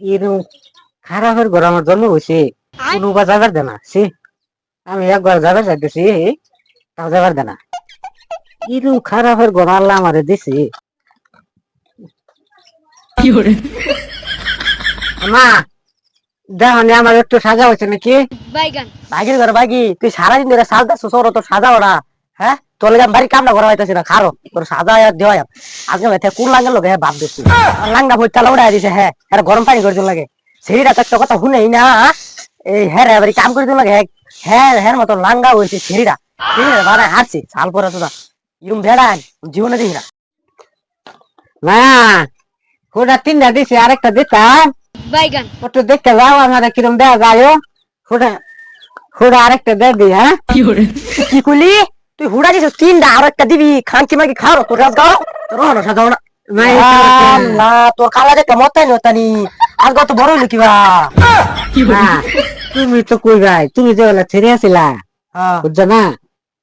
এরকম খারাপের ঘর আমার জন্ম হয়েছে কোনো বা যাবার দেনা সে আমি একবার যাবার যাইতেছি তাও যাবার দেনা। এরকম খারাপের ঘর আল্লাহ আমারে দিছে। মা দেখো নি আমার একটু সাজা হয়েছে নাকি? বাইগান। বাগির ঘর বাগি তুই সারাদিন ধরে তোর সাজা ওরা। হ্যাঁ? তোর লাগে বাড়ি কামনা করা হইতেছে না খারো তোর সাজা আর দেওয়া আজকে ভাই কোন লাঙ্গা লোক হ্যাঁ ভাব দিচ্ছি লাঙ্গা বই তালা উড়াই দিছে হ্যাঁ আর গরম পানি করে দিন লাগে। সেইটা তো একটা কথা শুনেই না। এই হ্যাঁ রে বাড়ি কাম করে দিন লাগে হ্যাঁ হ্যাঁ হ্যাঁ মতো লাঙ্গা হয়েছে সেরিটা সেরিটা বাড়ায় হারছি সাল পরে তোরা ইরম ভেড়া জীবনে দেখি না। না ওটা তিনটা দিছে আরেকটা দিতাম বাইগান। একটু দেখতে যাও আমাদের কিরম দেওয়া যায় ওটা হুড়া আরেকটা দে দি হ্যাঁ। কি করলি তুই হুড়া দিছিস তিনটা আর একটা দিবি খানকি মাগি খাও তোর রাজ গাও তোর হলো সাজাও না। না তোর কালা দেখতে মতাই নতানি আজ কত বড় হইল কিবা না, তুমি তো কই ভাই তুমি যে বেলা ছেড়ে আসিলা বুঝছ না?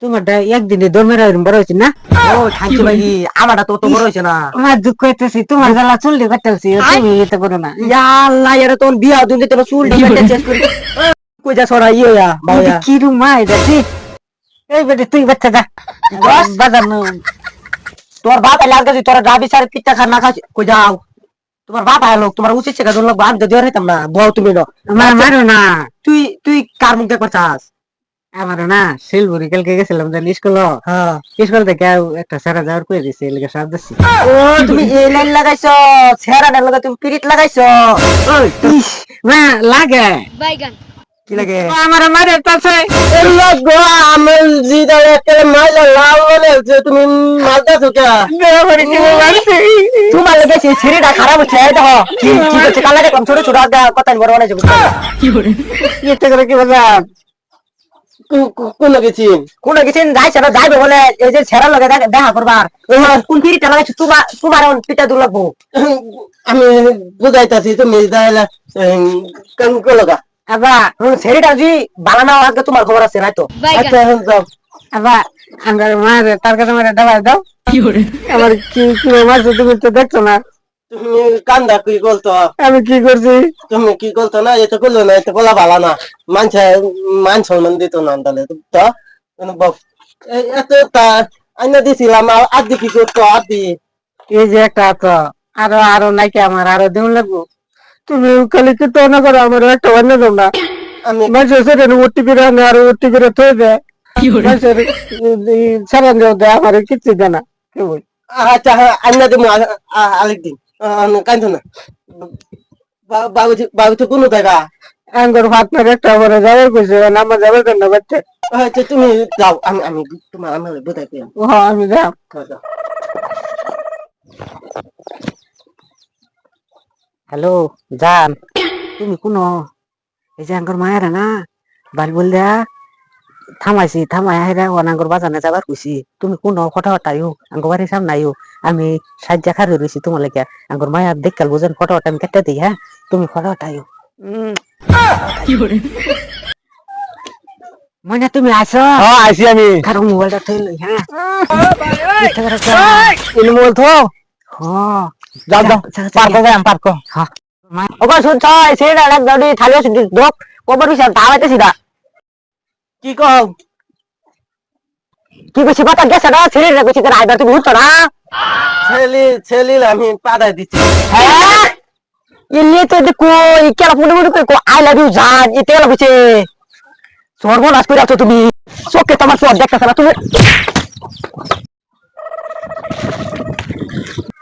তোমার একদিনে দমেরা বড় হয়েছে না? ও খানকি মাগি আমারটা তো তো বড় হয়েছে না। আমার দুঃখ হইতেছি তোমার জ্বালা কাটতেছি তুমি এটা করো না। ইয়া আল্লাহ এরা তোর বিয়া দিন তোর কই যা সরা ইয়ে ইয়া বাবা কি রুম মা এটা ঠিক এই বেটে তুই বাচ্চা যা। বাজার না তোর বাপ এলে আজকে তোর যা বিচার পিঠা খা না খাস কই যাও। তোমার বাপ আলো তোমার উচিত শেখা তোর বাপ যদি হইতাম না বউ তুমি না। আমার মারো না। তুই তুই কার মুখ চাস আমার না শিলপুরি কালকে গেছিলাম জানি স্কুল? হ্যাঁ। স্কুল থেকে একটা সারা যাওয়ার করে দিছে এলাকা সাপ দিচ্ছি ও তুমি এই লাইন লাগাইছো ছেড়া লাগা তুমি পিরিট লাগাইছো। ইস। মা লাগে। বাইগান। কি লাগে? আমার মারে তাছে গো আমল জি দাঁড়ে কে মাইলা লাল বলে যে তুমি মালটা সুকা তোমার লাগে সেই ছেড়েটা খারাপ হচ্ছে এই দেখো। কি কি হচ্ছে কালা দেখলাম ছোট ছোট আগে কথা বড় বানাইছে এটা করে কি বললাম? কোন কোন কিছু যাইছে না যাইবে বলে এই যে ছেড়া লগে দেখা- করবার। কোন লাগাইছে তোমার তোমার দূর লাগবো আমি বুঝাইতাছি তুমি করল যদি বানানো আজকে তোমার খবর আছে বাইগান আচ্ছা এখন যাও। আবার আমরা মারে তার কাছে মারে দাবাই দাও। আমার কি তো দেখছ না। তুমি কান্দা কি বলতো? আমি কি করছি? তুমি কি বলতো না এটা করল না এটা বলা ভালো না। মানুষে মান সম্মান দিত না তাহলে তো? এত তা আইনা দিছিলাম আর করতো আদি? এই যে একটা আরও আরও নাকি আমার আরও দিন লাগবো। তুমি খালি কি তো না করো আমার একটা না। আমি মানুষের সেটা ওটি করে আনে আর ওটি করে থয়ে দেয় মানুষের সারান দেয় আমার কিচ্ছু দেয় না। কি বল? আচ্ছা আইনা দেবো আরেকদিন। কান্দো না। বাবুজি বাবু তো কোনো জায়গা? আঙ্গুর ভাতনার একটা করে যাবার কইছে নামা যাবার কেন বাচ্চা আচ্ছা তুমি যাও আমি আমি তোমার আমি বোঝাই ও আমি যাব হ্যালো জান। তুমি কোন এই যে আঙ্গুর মায়ের না বাল বল দেয়া থামাইছি থামাই হাইরা অনাঙ্গর বাজানে যাবার কইছি। তুমি কোন ফটো হটাইও আঙ্গুর বাড়ির সামনে আইও আমি সাজ্জা খারে রইছি তোমার লেগে। আঙ্গুর মায়ের দেখকাল বুঝেন ফটো হটা আমি কেটে দিই হ্যাঁ? তুমি ফটো হটাইও মনে তুমি আসো হ্যাঁ আইছি আমি। কারও মোবাইলটা থইল হ্যাঁ? ইলমু বলতো হ্যাঁ। যাও যাও। পার্ক যাই পার্ক ওকে শুনছ সেটা এক গাড়ি থালি আছে দোক কবর বিশাল দাওয়াইতেছি দা কি কও? কি কইছি কথা গেছে না ছেড়ে রে কইছি তোর আইবার তুমি উঠছো না ছেলি ছেলি আমি পাঠাই দিচ্ছি। হ্যাঁ? ইলে তো দেখো ইকেলা ফুলে ফুলে কই আই লাভ ইউ জান ইতে গেল কইছে সর্বনাশ করে আছো তুমি। চোখে তোমার চোখ দেখতেছ না তুমি।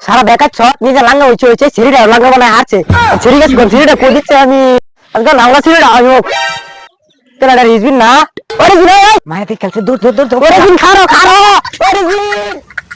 সারা দেখাচ্ছ নিজে লাঙ্গা হয়েছে হয়েছে ছেড়িটা লাঙ্গা বানায় হারছে ছেড়ে গেছে ছেড়িটা করে দিচ্ছে আমি। আজকাল লাঙ্গা ছেড়িটা আমি তেলাটা রিজবিন না? ওরে জিন মায়া খেলছে দূর দূর দূর ওরে জিন খারো খারো ওরে জিন।